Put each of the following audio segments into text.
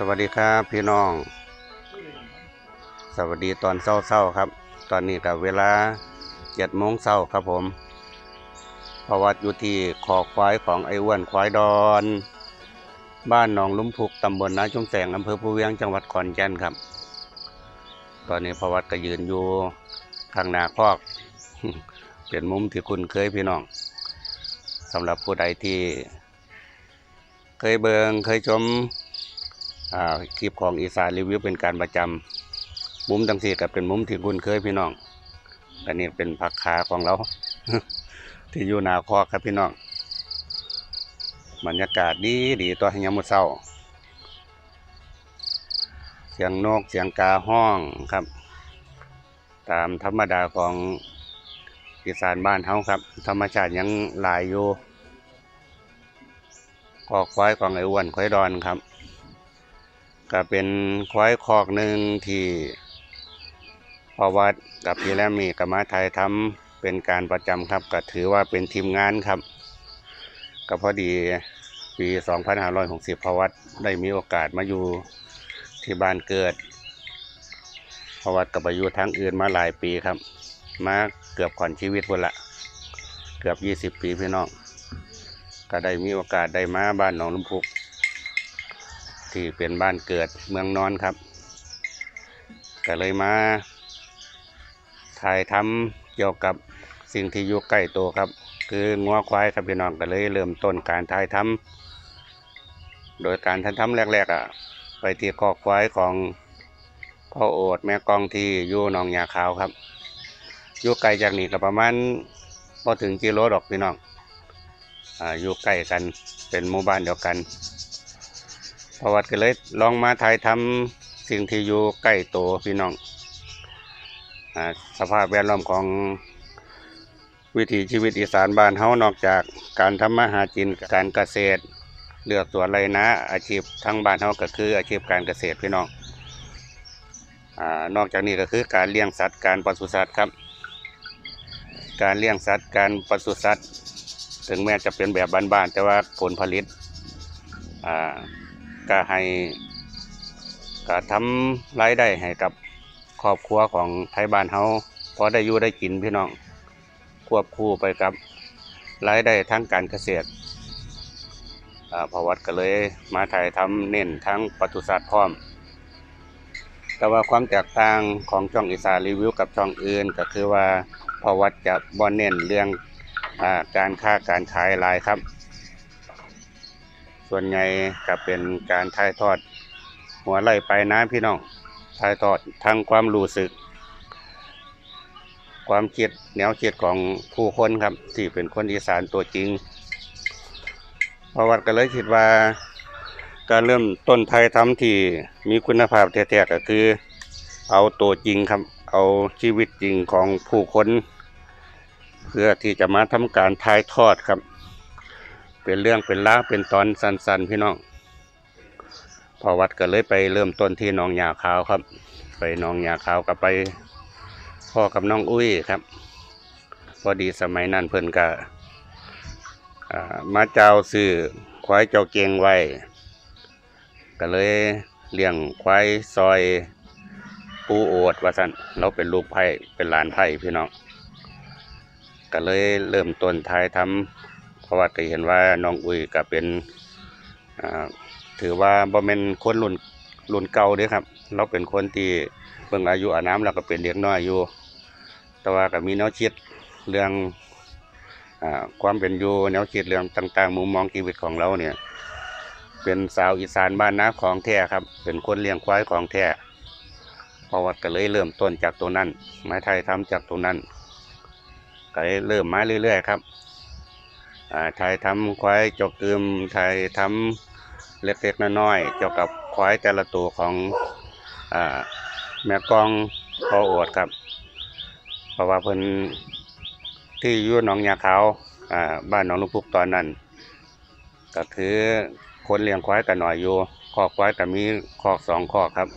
สวัสดีครับพี่น้อง สวัสดีตอนเศร้าๆครับ ตอนนี้กับเวลาเจ็ดโมงเศร้าครับผมพระวัดอยู่ที่คอควายของไอ้อ้วนควายดอน บ้านหนองลุ่มพุกตำบลนาชุมแสงอำเภอภูเวียงจังหวัดขอนแก่นครับ ตอนนี้พระวัดก็ยืนอยู่ข้างหน้าคอกเป็นมุมที่คุณเคยพี่น้องสำหรับผู้ใดที่ เคยเบิงเคยชม คลิปของอีสานรีวิวเป็นการประจำมุมทั้งสี่ก็เป็นมุมที่คุ้นเคยพี่น้องอันนี้เป็นผักขาของเรา ที่อยู่นาคอกครับพี่น้องบรรยากาศดีดีตัวให้ยามมุดเศร้า เสียงนกเสียงกาห้องครับ ตามธรรมดาของอีสานบ้านเฮาครับ ธรรมชาติยังหลายอยู่คอกควายของไอ้อ้วนควายดอนครับ ก็เป็นควายคอกหนึ่งที่พอวัดกับพี่แลมมีกับมาไทยทำเป็นการประจำครับ ก็ถือว่าเป็นทีมงานครับ ก็พอดีปี 2560พอวัดได้มีโอกาสมาอยู่ที่บ้านเกิดพอวัดกับไปอยู่ทั้งอื่นมาหลายปีครับ มาเกือบก่อนชีวิตพุ่นละ เกือบ 20 ปีพี่น้องก็ได้มีโอกาสได้มาบ้านหนองลุมพุก ที่เป็นบ้านเกิดเมืองนอนครับ ก็เลยมา ถ่ายทำเกี่ยวกับสิ่งที่อยู่ใกล้ตัวครับ คืองัวควายครับพี่น้องก็เลยเริ่มต้นการถ่ายทำโดยการถ่ายทำแรกๆอะ ไปที่คอกควายของพ่อโอดแม่กองที่อยู่หนองยาขาวครับอยู่ไกลจากนี่ก็ประมาณพอถึงกิโลดอกพี่น้อง อ่า อยู่ใกล้กัน เป็นหมู่บ้านเดียวกัน พอวัดก็เลยลองมาถ่ายทำสิ่งที่อยู่ใกล้ตัวพี่น้องอสภาพแวดล้อมของวิถีชีวิตอีสานบ้านเฮานอกจากการทำมาหากินการเกษตร เลือกสวนไรนะ อาชีพทั้งบ้านเฮาก็คืออาชีพการเกษตรพี่น้องอนอกจากนี้ก็คือการเลี้ยงสัตว์การปศุสัตว์ครับ การเลี้ยงสัตว์การปศุสัตว์ ถึงแม้จะเป็นแบบบ้านๆแต่ว่าผลผลิตอ่า ก็ให้ก็ทำรายได้ให้กับครอบครัวของไทยบ้านเฮาพอได้อยู่ได้กินพี่น้องควบคู่ไปกับรายได้ทางการเกษตรพวัดก็เลยมาถ่ายทำเน้นทั้งปศุสัตว์พร้อม แต่ว่าความแตกต่างของช่องอีสานรีวิวกับช่องอื่นก็คือว่าพวัดจะบ่เน้นเรื่องอการค้าการขายลายครับ ส่วนใหญ่ก็เป็นการถ่ายทอด หัวไหลไปนะพี่น้องถ่ายทอดทั้งความรู้สึก ความคิดแนวคิดของผู้คนครับ ที่เป็นคนอีสานตัวจริงเพระวัดก็เลยคิดว่า การเริ่มต้นไทยทำที่มีคุณภาพแท้ๆก็คือ เอาตัวจริงครับ เอาชีวิตจริงของผู้คน เพื่อที่จะมาทำการถ่ายทอดครับ เป็นเรื่องเป็นราเป็นตอนสั้นๆพี่น้องพอวัดก็เลยไปเริ่มต้นที่หนองยาขาวครับ ไปหนองยาขาวกับไปพ่อกับน้องอุ้ยครับ พอดีสมัยนั้นเพิ่นก็มาเจ้าซื้อควายเจ้าเกียงไว้ ก็เลยเลี้ยงควายซอยปูโอดว่าสันเราเป็นลูกไผ่เป็นหลานไผ่พี่น้องก็เลยเริ่มต้นทายทำ เพราะว่าก็เห็นว่าน้องอุ้ยก็เป็นถือว่าบ่แม่นคนรุ่นรุ่นเก่าเด้ครับ เราเป็นคนที่เบิ่งอายุอาน้ำแล้วก็เป็นเด็กน้อยอยู่ แต่ว่าก็มีแนวคิดเรื่องอความเป็นอยู่แนวคิดเรื่องต่างๆ มุมมองชีวิตของเราเนี่ย เป็นสาวอีสานบ้านนาของแท้ครับ เป็นคนเลี้ยงควายของแท้เพราะว่าก็เลยเริ่มต้นจากตรงนั้น ไม้ไทยทำจากตรงนั้นก็เลยเริ่มไมาเรื่อยๆครับ ไทยทำควายจกกึมไทยทำเล็กๆน้อยๆเกี่ยวกับควายแต่ละตัวของอแม่กองพอโอดครับ เพราะว่าเพิ่นที่อยู่หนองยาขาวบ้านหนองลุงพุกตอนนั้น ก็คือคนเลี้ยงควายกันหน่อยอยู่คอกควายก็มีคอกสองคอกครับ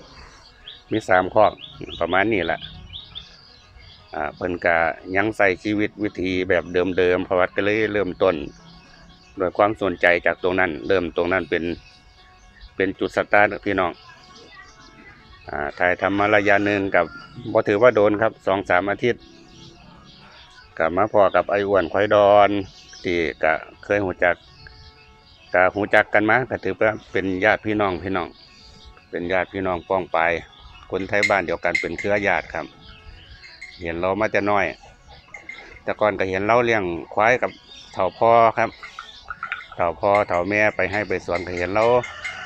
มีสามคอกประมาณนี้แหละ อ่าเพิ่นก็ยังใส่ชีวิตวิถีแบบเดิมๆพระวัดก็เลยเริ่มต้นโดยความสนใจจากตรงนั้น เริ่มตรงนั้นเป็นเป็นจุดสตาร์ทพี่น้องอ่าถ่ายทำมาระยะหนึ่งกับบ่ถือว่าโดนครับสองสามอาทิตย์กับมาพอกับไอ้อ้วนควายดอนที่กะเคยหูจักกะหูจักกันมาก็ถือว่าเป็นญาติพี่น้องพี่น้อง เป็นญาติพี่น้องป้องไปคนไทยบ้านเดียวกันเป็นเครือญาติครับ เห็นเรามาแต่น้อย แต่ก่อนก็เห็นเราเลี้ยงควายกับเถ่าพ่อครับเถ่าพ่อเถ่าแม่ไปให้ไปสวนก็เห็นเรา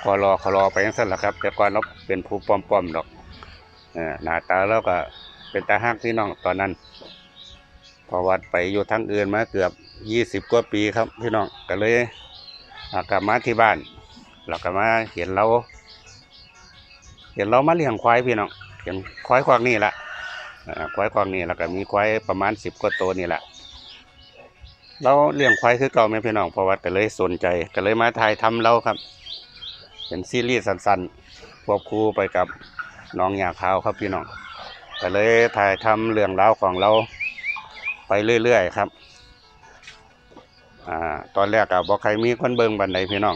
คอรอคอรอไปยังสั้นละครับ แต่ก่อนเราเป็นผู้ป้อมๆดอกเออหน้าตาเราก็เป็นตาฮักพี่น้องตอนนั้น พอวัดไปอยู่ทั้งอื่นมาเกือบยี่สิบกว่าปีครับพี่น้องก็เลยกลับมาที่บ้านเราก็มาเห็นเรา เห็นเรามาเลี้ยงควายพี่น้องเห็นควายควากนี่แหละ ควายควากนี่แล้วก็มีควายประมาณสิบกว่าตัวนี่แหละเราเลี้ยงควายคือเก่าไหมพี่น้องเพราะว่าก็เลยสนใจก็เลยมาถ่ายทำเราครับ เป็นซีรีส์สั้นๆควบคู่ไปกับน้องยาขาวครับพี่น้องก็เลยถ่ายทำเรื่องราวของเราไปเรื่อยๆครับอ่าตอนแรกอะบอกใครมีคนเบิ่งบันไดพี่น้อง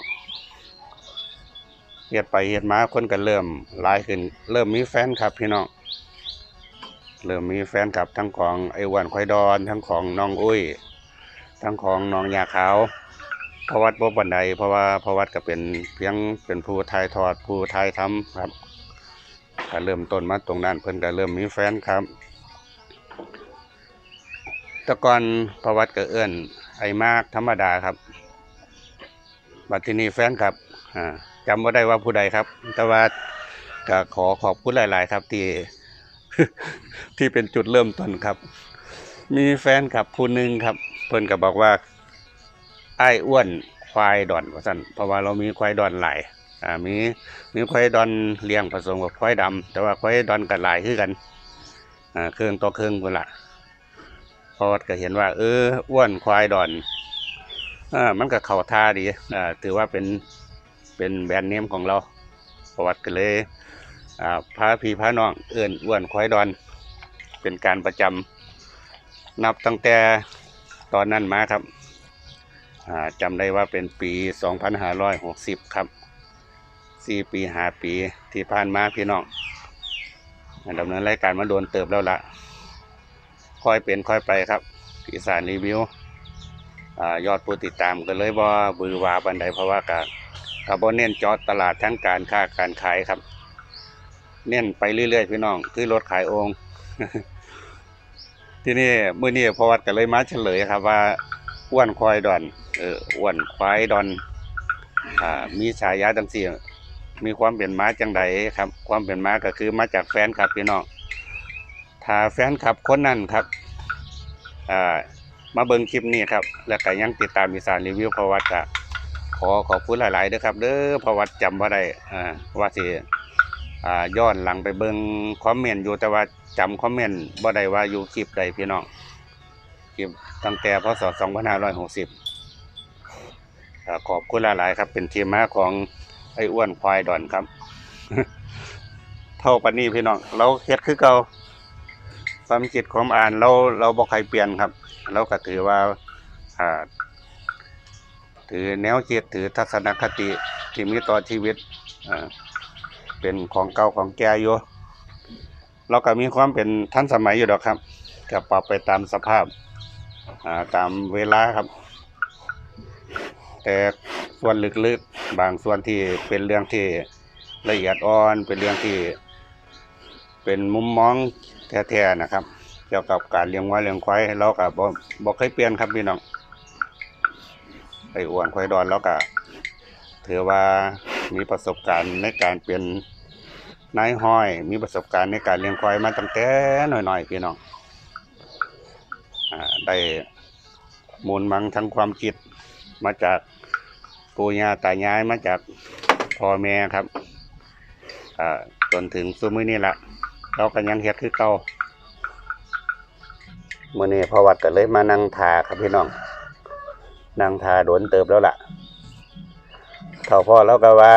เฮ็ดไปเฮ็ดมาคนก็เริ่มลายขึ้น เริ่มมีแฟนคลับพี่น้อง เริ่มมีแฟนคลับทั้งของไอ้วันควายดอน ทั้งของน้องอุ้ย ทั้งของน้องยาขาวพระวัดบ่บันไดเพราะว่าพระวัดก็เป็นเพียงเป็นผู้ถ่ายทอดผู้ถ่ายทำครับก็เริ่มต้นมาตรงนั้นเพิ่นก็เริ่มมีแฟนครับแต่ก่อนพระวัดก็เอื้อนไอ้มากธรรมดาครับ บัดทีนี้แฟนครับจำว่าได้ว่าผู้ใดครับ แต่ว่าก็ขอขอบคุณหลาย ๆ ครับที่ ที่เป็นจุดเริ่มต้นครับ มีแฟนครับผู้หนึ่งครับ เพิ่นก็บบอกว่าไอ้อ้วนควายดอนว่าสั่นเพราะว่าเรามีควายดอนหลายอ่ามีมีควายดอนเลี้ยงผสมกับควายดำแต่ว่าควายดอนกับหลายคือกันอ่าเครื่องต่อเครื่องพุ่นละพระว่าก็เห็นว่า เอออ้วนควายดอนอ่ามันก็เข้าท่าดีอ่าถือว่าเป็นเป็นแบรนด์เนมของเราประวัติกันเลย อ่าพาพี่พาน้องเอื่นอ้วนควายดอน เป็นการประจำนับตั้งแต่ตอนนั้นมาครับอ่าจำได้ว่าเป็นปี 2560 ครับ4ปี5ปีที่ผ่านมาพี่น้องดำเนินรายการมาโดนเติบแล้วละค่อยเป็นค่อยไปครับอีสานรีวิวอยอดผู้ติดตามก็เลยบ่บือวาบันไดเพราะว่าการครับบ่เน้นจอตลาดทั้งการค้าการขายครับ เน้นไปเรื่อยๆพี่น้อง คือรถขายองค์ ที่นี่เมื้อนี้พอวัดก็เลยมาเฉลยครับว่าอ้วนควายดอน เอออ้วนควายดอน อ่า มีฉายาจังซี่มีความเป็นม้าจังใดครับ ความเป็นม้าก็คือมาจากแฟนคลับพี่น้องถ้าแฟนคลับคนนั้นครับ อ่า มาเบิ่งคลิปนี้ครับ แล้วก็ยังติดตามอีสานรีวิวพระวัดก็ขอขอบคุณหลายๆด้อครับ เด้อพระว่าจำว่าได้ อ่าว่าสิ อ่าย้อนหลังไปเบิ่งคอมเมนต์อยู่แต่ว่าจำคอมเมนต์บ่ได้ว่าอยู่คลิปใดพี่น้องคลิปตั้งแต่พศ2560อ่าขอบคุณหลายๆครับ เป็นทีมมาของไอ้อ้วนควายดอนครับ เท่าปันนี้พี่น้องเราเฮ็ดคือเก่าความคิดความอ่านเราเราบ่ใครเปลี่ยนครับ เราก็ถือว่าอ่าถือแนวคิดถือทัศนคติที่มีต่อชีวิตอ่า เป็นของเก่าของแก่อยู่เราก็มีความเป็นทันสมัยอยู่ดอกครับก็ปรับไปตามสภาพาตามเวลาครับ แต่ส่วนลึกๆบางส่วนที่เป็นเรื่องที่ละเอียดอ่อนเป็นเรื่องที่ เป็นมุมมองแท้ๆนะครับ เกี่ยวกับการเลี้ยงวัวเลี้ยงควายเราก็บ่บ่เคยเปลี่ยนครับพี่น้องไอ้อ้วนควายดอนแล้วก็ถือว่า มีประสบการณ์ในการเป็นนายห้อย มีประสบการณ์ในการเลี้ยงควายมาตั้งแต่น้อยๆพี่น้องอได้มูลมังทั้งความคิดมาจากปู่ย่าตายายมาจากพ่อแม่ครับจนถึงซุมื้อนี้ละเราก็ยังเฮ็ดคือเก่ามื้อนี้พอวัดก็เลยมานั่งทาครับพี่น้อง นั่งทาโดนเติบแล้วล่ะ เท่าพ่อแล้วก็ว่า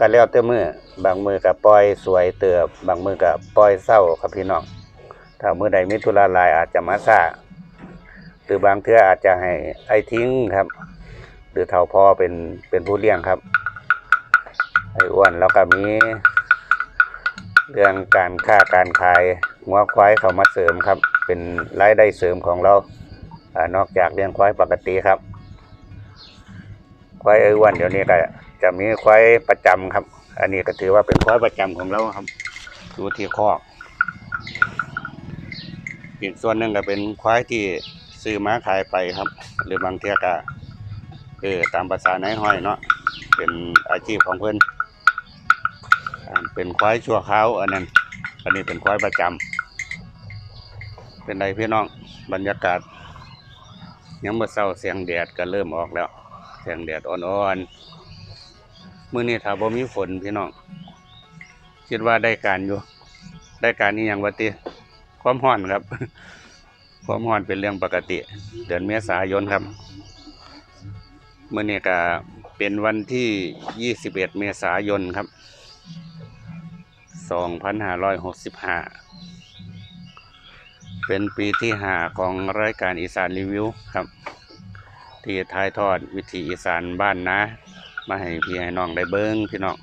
ก็แล้วแต่มือบางมือก็ปล่อยสวยเติบบางมือก็ปล่อยเศร้าครับพี่น้องถ้ามือใดมีธุระหลายอาจจะมาซาหรือบางเทื่ออาจจะให้ไอ้ทิ้งครับ หรือเท่าพ่อเป็นเป็นผู้เลี้ยงครับ ไอ้อ้วนแล้วก็มีเรื่องการค้าการขายหัวควายเข้ามาเสริมครับ เป็นรายได้เสริมของเราอนอกจากเลี้ยงควายปกติครับ ควายไอ้อ้วนเดี๋ยวนี้ก็จะมีควายประจำครับ อันนี้ก็ถือว่าเป็นควายประจำของเราครับอยู่ที่คอกอีกส่วนหนึ่งก็เป็นควายที่ซื้อมาขายไปครับ หรือบางเทียก็เออตามภาษาไนห้อยเนาะเป็นอาชีพของเพื่อนเป็นควายชั่วคราวอันนั้นอันนี้เป็นควายประจำเป็นไรพี่น้องบรรยากาศยังเมื่อเช้าเสียงแดดก็เริ่มออกแล้ว แสงแดดอ่อนๆมื้อนี้ถ้าบ่มีฝนพี่น้องคิดว่าได้การอยู่ ได้การนี้อย่างว่าติความร้อนครับ ความร้อนเป็นเรื่องปกติ เดือนเมษายนครับมื้อนี้ก็เป็นวันที่ 21 เมษายนครับ 2565 เป็นปีที่ห้าของรายการอีสานรีวิวครับ ที่ถ่ายทอดวิถีอีสานบ้านนะ มาให้พี่ให้น้องได้เบิ้งพี่น้อง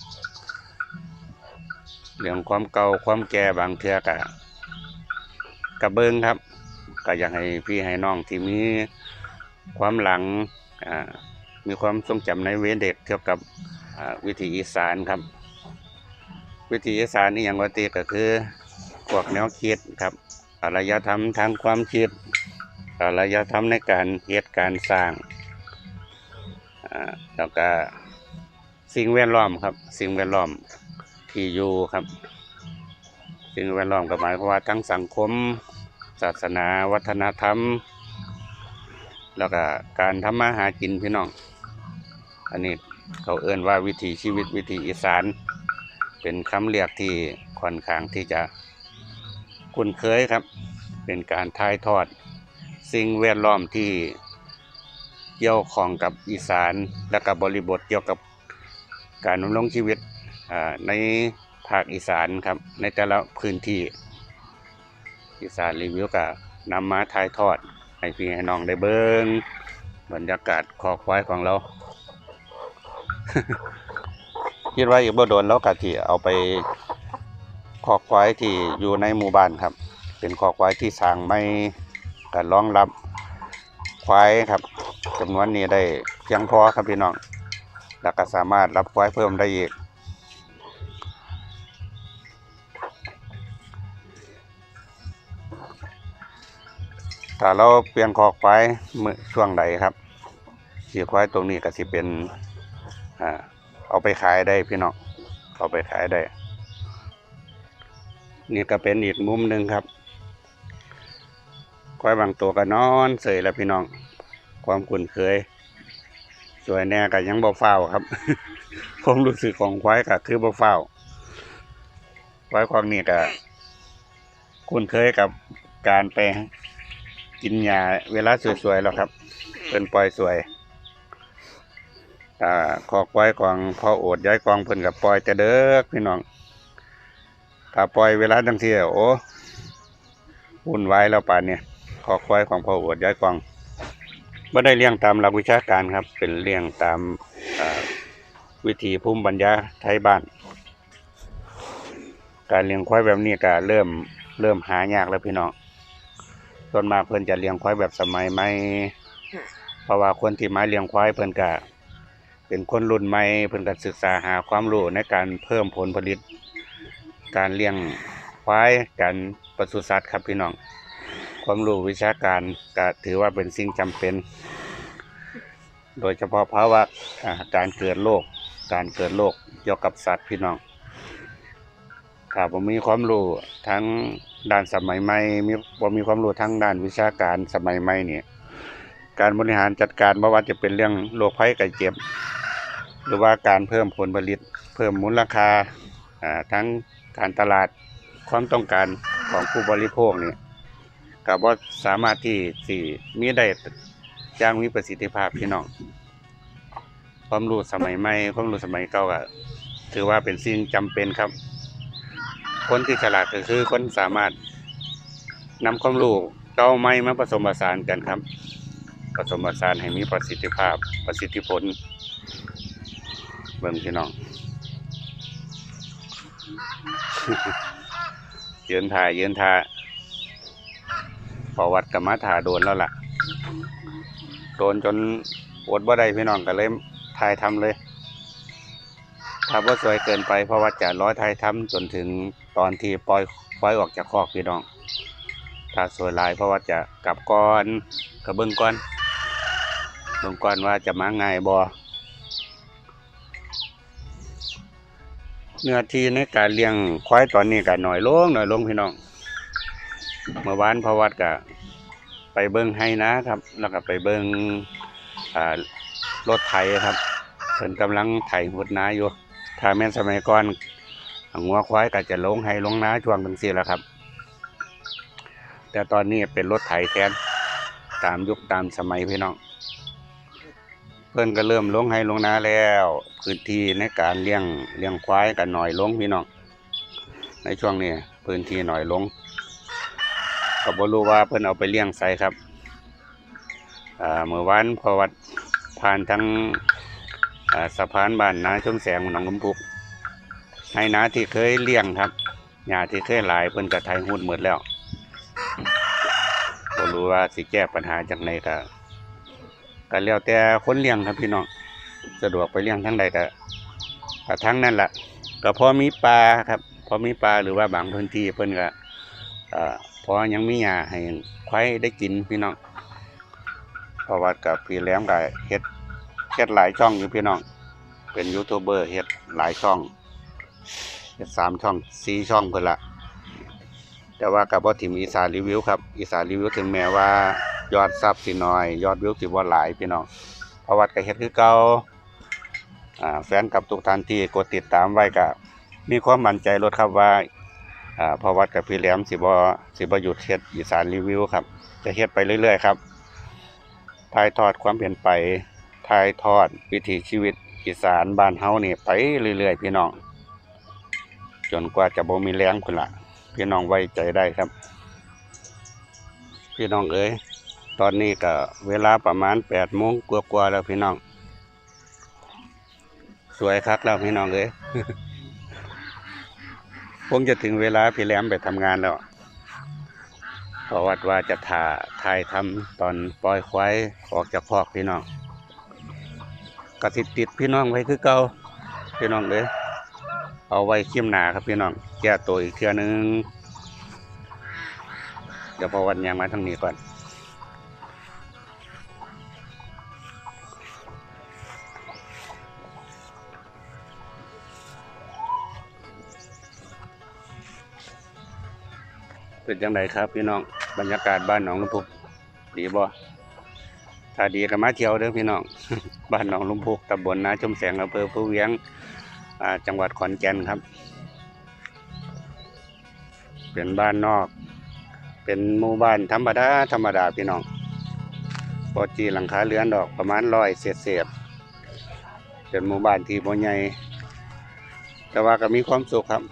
เรื่องความเก่าความแก่บางเทือกะกะเบิ้งครับ ก็อยากให้พี่ให้น้องที่มีความหลังมีความทรงจำในเวเด็กเกี่ยวกับวิถีอีสานครับ วิถีอีสานนี่อย่างว่าตีก็คือพวกแนวคิดครับอารยธรรมทางความคิด อารยธรรมในการเฮ็ดการสร้างอ่าแล้วก็สิ่งแวดล้อมครับ สิ่งแวดล้อมที่อยู่ครับ สิ่งแวดล้อมก็หมายความว่าทั้งสังคม ศาสนา วัฒนธรรม แล้วก็การทำมาหากินพี่น้อง อันนี้เขาเอื้นว่าวิถีชีวิตวิถีอีสาน เป็นคำเรียกที่ค่อนข้างที่จะคุ้นเคยครับ เป็นการถ่ายทอด สิ่งแวดล้อมที่เกี่ยวข้องกับอีสานและกับบริบทเกี่ยวกับการดำรงชีวิตในภาคอีสานครับในแต่ละพื้นที่อีสานรีวิวก็นำมาถ่ายทอดให้พี่ให้น้องได้เบิ้งบรรยากาศคอควายของเรา คิดว่าอีกบ่โดนแล้วกะที่เอาไปคอควายที่อยู่ในหมู่บ้านครับ เป็นคอควายที่สร้างไม่ ก็รองรับควายครับจำนวนนี้ได้เพียงพอครับพี่น้องแล้วก็สามารถรับควายเพิ่มได้อีก ถ้าเราเปลี่ยนคอควายมื้อช่วงใดครับสีควายตรงนี้ก็สิเป็นอ่าเอาไปขายได้พี่น้องเอาไปขายได้ นี่ก็เป็นอีกมุมหนึ่งครับ ควายบางตัวก็นอนเสยแล้วพี่น้อง ความคุ้นเคย สวยแน่ก็ยังบ่เฝ้าครับความรู้สึกของควายก็คือบ่เฝ้าควายของนี่ก็คุ้นเคยกับการไปกินหญ้าเวลาสวยๆแล้วครับ เป็นปล่อยสวยอ่าขอควายของพ่อโอดย้ายกองเพิ่นกับปล่อยแต่เด้อพี่น้องถ้าปล่อยเวลาจังซี่โอ้วุ่นวายแล้วป่านเนี่ย ขอควายของพ่ออวดย้ายกวางไม่ได้เลี้ยงตามหลักวิชาการครับ เป็นเลี้ยงตามอ่าวิธีภูมิปัญญาไทยบ้าน การเลี้ยงควายแบบนี้ก็เริ่มเริ่มหายากแล้วพี่น้องส่วนมากเพิ่นจะเลี้ยงควายแบบสมัยใหม่เพราะว่าคนที่มาเลี้ยงควายเพิ่นก็เป็นคนรุ่นใหม่เพิ่นก็ศึกษาหาความรู้ในการเพิ่มผลผลิต การเลี้ยงควายการปศุสัตว์ครับพี่น้อง ความรู้วิชาการก็ถือว่าเป็นสิ่งจำเป็น โดยเฉพาะภาวะการเกิดโรคการเกิดโรคเกี่ยวกับสัตว์พี่น้องถ้าผมมีความรู้ทั้งด้านสมัยใหม่มีผมมีความรู้ทั้งด้านวิชาการสมัยใหม่เนี่ยการบริหารจัดการไม่ว่าจะเป็นเรื่องโรคภัยไข้เจ็บ หรือว่าการเพิ่มผลผลิต เพิ่มมูลค่าอ่าทั้งการตลาดความต้องการของผู้บริโภคนี่ ก็บ่สามารถที่สิมีได้อย่างมีประสิทธิภาพพี่น้องความรู้สมัยใหม่ความรู้สมัยเก่าก็ถือว่าเป็นสิ่งจำเป็นครับ คนที่ฉลาดก็คือคนสามารถนำความรู้เก่าใหม่มาผสมผสานกันครับผสมผสานให้มีประสิทธิภาพประสิทธิผลเบิ่งพี่น้องยืนถ่ายยืนถ่าย พอวัดกับมาถ่าโดนแล้วล่ะ โดนจนอดบ่ได้พี่น้องก็เลยถ่ายทำเลยถ้าว่าสวยเกินไปเพราะว่าจะร้อยถ่ายทำจนถึงตอนที่ปล่อยปล่อยออกจากคอกพี่น้อง ถ้าสวยหลายเพราะว่าจะกลับก่อนกระเบื้องก่อนเบื้องก่อนว่าจะมาง่ายบ่เนื้อที่ในการเลี้ยงควายตอนนี้ก็น้อยลงน้อยลงพี่น้อง เมื่อวานพอวัดก็ไปเบิ้งให้นะครับ แล้วก็ไปเบิ้งอ่ารถไถครับเพิ่นกำลังไถหุดน้าอยู่ถ้าแม่นสมัยก่อนงัวควายก็จะลงให้ลงน้าช่วงจังซี่แหละครับ แต่ตอนนี้เป็นรถไถแทนตามยุคตามสมัยพี่น้อง เพิ่นก็เริ่มลงให้ลงน้าแล้ว พื้นที่ในการเลี้ยงเลี้ยงควายก็น้อยลงพี่น้อง ในช่วงนี้พื้นที่หน้อยลง ก็บ่รู้ว่าเพิ่นเอาไปเลี้ยงไสครับอ่าเมื่อวานพอวัดผ่านทั้งสะพานบ้านนาชมแสงหนองลำพุกให้นาที่เคยเลี้ยงครับหญ้าที่เคยหลายเพิ่นก็ไถหุดหมดแล้วบ่รู้ว่าสิแก้ปัญหาจังไดก็ก็แล้วแต่คนเลี้ยงครับพี่น้องสะดวกไปเลี้ยงทั้งใดก็กทั้งนั้นแหละก็พอมีปลาครับพอมีปลาหรือว่าบางพื้นที่เพิ่นก็ อ่าเพราะยังมีหญ้าให้ควายได้กินพี่น้องเพราะว่ากับพี่แหลมก็เฮ็ดเฮ็ดหลายช่องอยู่พี่น้อง เป็นยูทูบเบอร์เฮ็ดหลายช่องเฮ็ดสามช่องสี่ช่องเพิ่นละแต่ว่ากับบ่ถิ่มอีสานรีวิวครับอีสานรีวิวถึงแม้ว่ายอดซับสิน้อย ยอดวิวสิบ่หลายพี่น้องเพราะว่าก็เฮ็ดคือเก่าแฟนกับทุกท่านที่กดติดตามไว้ก็มีความมั่นใจลดครับว่า พอวัดกับพี่แหลมสิบ่สิบ่หยุดเฮ็ดอีสานรีวิวครับ จะเฮ็ดไปเรื่อยๆครับถ่ายทอดความเปลี่ยนไปถ่ายทอดวิถีชีวิตอีสานบ้านเฮานี่ไปเรื่อยๆ พี่น้องจนกว่าจะบ่มีแรงพุ่นละพี่น้องไว้ใจได้ครับ พี่น้องเอ้ยตอนนี้ก็เวลาประมาณ8โมงกว่าๆแล้วพี่น้อง สวยคักแล้วพี่น้องเอ้ย คงจะถึงเวลาพี่แหลมไปทำงานแล้วเพราะวัดว่าจะถ่าถ่ายทำตอนปล่อยควายออกจากคอกพี่น้องกติดติดพี่น้องไว้คือเก่าพี่น้องเลยเอาไว้ขี้มหนาครับพี่น้องแก้ตัวอีกเทื่อนึงเดี๋ยวพอวันยังมาทางนี้ก่อน เป็นจังไดครับพี่น้องบรรยากาศบ้านหนองลุมพุกดีบ่ถ้าดีก็มาเที่ยวเด้อพี่น้องบ้านหนองลุมพุกตำบลนาชมแสงอำเภอผู้เวียงจังหวัดขอนแก่นครับ เป็นบ้านนอก เป็นหมู่บ้านธรรมดาธรรมดาพี่น้องปอจีหลังคาเรือนดอกประมาณร้อยเศษเศษเป็นหมู่บ้านที่บ่ใหญ่แต่ว่าก็มีความสุขครับ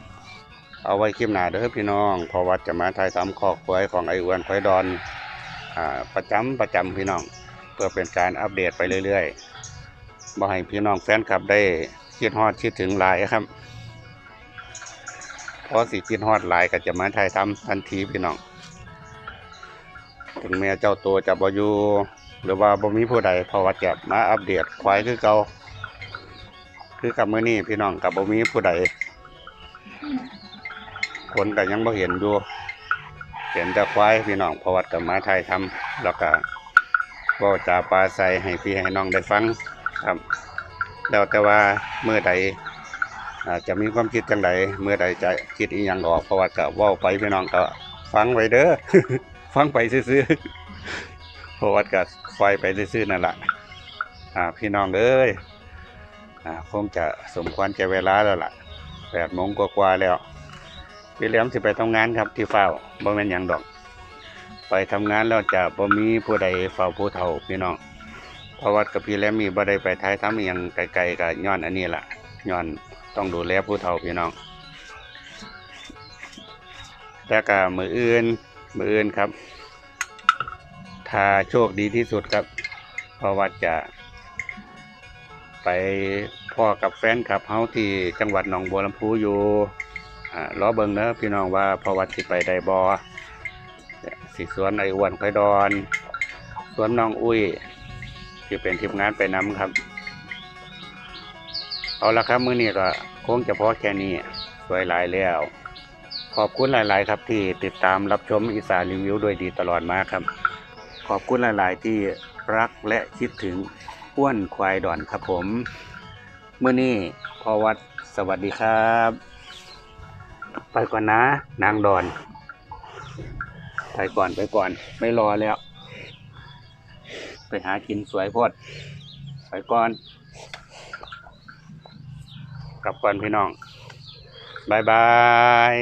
เอาไว้คลิปหน้าเด้อพี่น้องพอวัดจะมาถ่ายทำคอกควายของไอ้อ้วนควายดอนอ่าประจำประจำพี่น้อง เพื่อเป็นการอัปเดตไปเรื่อยๆบ่ให้พี่น้องแฟนคลับได้คิดฮอดคิดถึงหลายครับพราะสิคิดฮอดหลายก็จะมาถ่ายทำทันทีพี่น้องถึงแม้เจ้าตัวจะบ่อยู่หรือว่าบ่มีผู้ใดพอวัดจะมาอัปเดตควายคือเก่าคือกับมื้อนี้พี่น้องกับบ่มีผู้ใด คนก็ยังบ่เห็นอยู่เห็นแต่ควายพี่น้องพระวัดกับมาไทยทำแล้วก็ก็จะปลาใส่ให้พี่ให้น้องได้ฟังครับแล้วแต่ว่าเมื่อใดอาจะมีความคิดจังใดเมื่อใดจะคิดอีหยังออกพระว่าก็เว้าไปพี่น้องก็ฟังไว้เด้อฟังไปซื่อๆพระวัดก็ไฟไปซื่อๆนั่นแหละพี่น้องเอ้ยอ่าคงจะสมควรแก่เวลาแล้วล่ะแปดโมงกว่าๆแล้ว พี่แหลมสิไปทำงานครับที่เฝ้าบ่แม่นหยังดอก ไปทำงานแล้วจะบ่มีผู้ใดเฝ้าผู้เฒ่าพี่น้องเพราะว่ากับพี่แหลมมีบ่ได้ไปท้ายทำอหยังไกลๆก็ย้อนอันนี้ล่ะย้อนต้องดูแลผู้เฒ่าพี่น้องแต่ก็มืออื่นมืออื่นครับ ถ้าโชคดีที่สุดครับเพราะว่าจะ ไปพ่อกับแฟนคลับเฮาที่จังหวัดหนองบัวลำพูอยู่ รอเบิ่งเนอะพี่น้องว่าพอวัดสิไปได้บ่สิสวนไอ้อ้วนค่อยดอนสวนน้องอุ้ยที่เป็นทีมงานไปน้ำครับ เอาละครับมื้อนี้ก็คงจะพอแค่นี้สวยหลายแล้ว ขอบคุณหลาย ๆ ครับที่ติดตามรับชมอีสานรีวิวโดยดีตลอดมาครับ ขอบคุณหลาย ๆ ที่รักและคิดถึงอ้วนควายดอนครับผมเมื่อนี้พอวัดสวัสดีครับ ไปก่อนนะ นางดอน ไปก่อนไปก่อน ไม่รอแล้ว ไปหากินสวยโพดไปก่อน กลับก่อนพี่น้องบายบาย